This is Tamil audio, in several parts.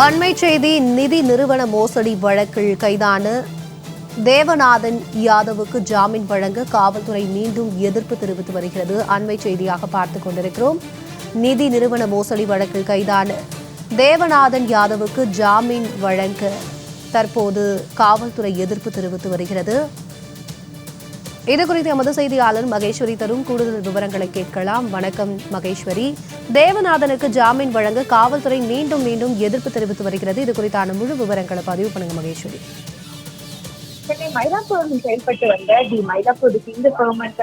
அண்மை செய்தி நிதி நிறுவன மோசடி வழக்கில் கைதான தேவநாதன் யாதவுக்கு ஜாமீன் வழங்க காவல்துறை மீண்டும் எதிர்ப்பு தெரிவித்து வருகிறது. அண்மை செய்தியாக பார்த்துக் கொண்டிருக்கிறோம். நிதி நிறுவன மோசடி வழக்கில் கைதான தேவநாதன் யாதவுக்கு ஜாமீன் வழங்க தற்போது காவல்துறை எதிர்ப்பு தெரிவித்து வருகிறது. இது குறித்து எமது செய்தியாளர் மகேஸ்வரி தரும் கூடுதல் விவரங்களை கேட்கலாம். வணக்கம் மகேஸ்வரி. தேவநாதனுக்கு ஜாமீன் வழங்க காவல்துறை மீண்டும் மீண்டும் எதிர்ப்பு தெரிவித்து வருகிறது. இது குறித்தான முழு விவரங்களை பதிவு பண்ணுங்க மகேஸ்வரி. சென்னை மயிலாப்பூரில் செயல்பட்டு வந்த தி மயிலாப்பூர் இந்து கவர்மெண்ட்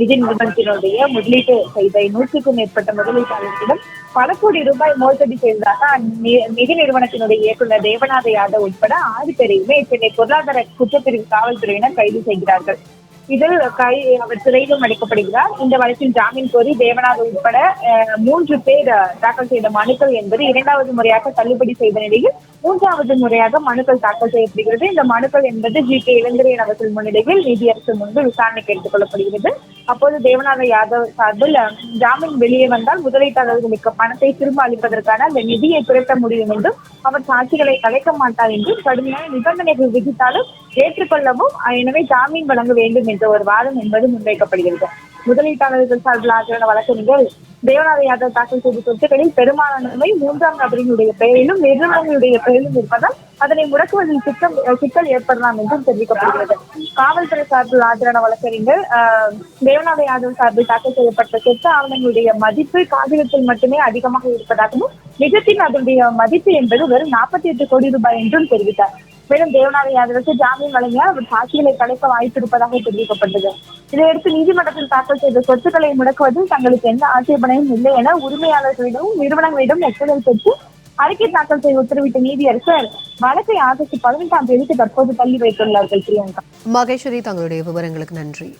நிதி நிறுவனத்தினுடைய முதலீட்டு செய்த நூற்றுக்கும் மேற்பட்ட முதலீட்டாளர்களிடம் பல கோடி ரூபாய் மோசடி செய்ததாக நிதி நிறுவனத்தினுடைய இயக்குநர் தேவநாத யாதவ் உட்பட ஆறு பேரையுமே சென்னை பொருளாதார குற்றப்பிரிவு காவல்துறையினர் கைது செய்கிறார்கள். இதில் கை அவர் சிறையிலும் அடைக்கப்படுகிறார். இந்த வழக்கில் ஜாமீன் கோரி தேவநாத உட்பட மூன்று பேர் தாக்கல் செய்த மனுக்கள் என்பது இரண்டாவது முறையாக தள்ளுபடி செய்த நிலையில் மூன்றாவது முறையாக மனுக்கள் தாக்கல் செய்யப்படுகிறது. இந்த மனுக்கள் என்பது ஜி. கே. இளந்திரையன் அவர்கள் முன்னிலையில் நீதியரசு முன்பு விசாரணைக்கு எடுத்துக் கொள்ளப்படுகிறது அப்போது தேவநாத யாதவ் சார்பில் ஜாமீன் வெளியே வந்தால் முதலீட்டாளர்களுக்கு பணத்தை திரும்ப அளிப்பதற்கான அந்த நிதியை திரட்ட முடியும் என்றும் அவர் சாட்சிகளை கலைக்க மாட்டார் என்று கடுமையான நிபந்தனைகள் விதித்தாலும் ஏற்றுக்கொள்ளவும் எனவே ஜாமீன் வழங்க வேண்டும் என்ற ஒரு வாதம் என்பது முன்வைக்கப்படுகிறது. முதலீட்டாளர்கள் சார்பில் ஆஜரான வழக்கறிஞர் தேவநாத யாதவ் தாக்கல் செய்த சொத்துக்களில் பெரும்பாலானவை மூன்றாம் நபரினுடைய பெயரிலும் நிறுவனங்களுடைய பெயரிலும் இருப்பதால் அதனை முடக்குவதில் சிக்கம் சிக்கல் ஏற்படலாம் என்றும் தெரிவிக்கப்படுகிறது. காவல்துறை சார்பில் ஆஜரான வழக்கறிஞர் தேவநாத யாதவ் சார்பில் தாக்கல் செய்யப்பட்ட சொத்து ஆவணங்களுடைய மதிப்பு காகிதத்தில் மட்டுமே அதிகமாக இருப்பதாகவும் நிஜத்தில் அதனுடைய மதிப்பு என்பது வெறும் நாற்பத்தி எட்டு கோடி ரூபாய் என்றும் தெரிவித்தார். மேலும் தேவநாத யாதவுக்கு ஜாமீன் வழங்க அவர் சாட்சிகளை கலைக்க வாய்ப்பு இருப்பதாக தெரிவிக்கப்பட்டது இதையடுத்து நீதிமன்றத்தில் தாக்கல் செய்த சொத்துக்களை முடக்குவதில் தங்களுக்கு எந்த ஆட்சேபனையும் இல்லை என உரிமையாளர்களிடம் நிறுவனங்களிடம் ஒப்புதல் பெற்று அறிக்கை தாக்கல் செய்ய உத்தரவிட்ட நீதியரசர் வழக்கை ஆகஸ்ட் பதினெட்டாம் தேதிக்கு தற்போது தள்ளி வைத்துள்ளார்கள் பிரியங்கா. மகேஸ்வரி தங்களுடைய விவரங்களுக்கு நன்றி.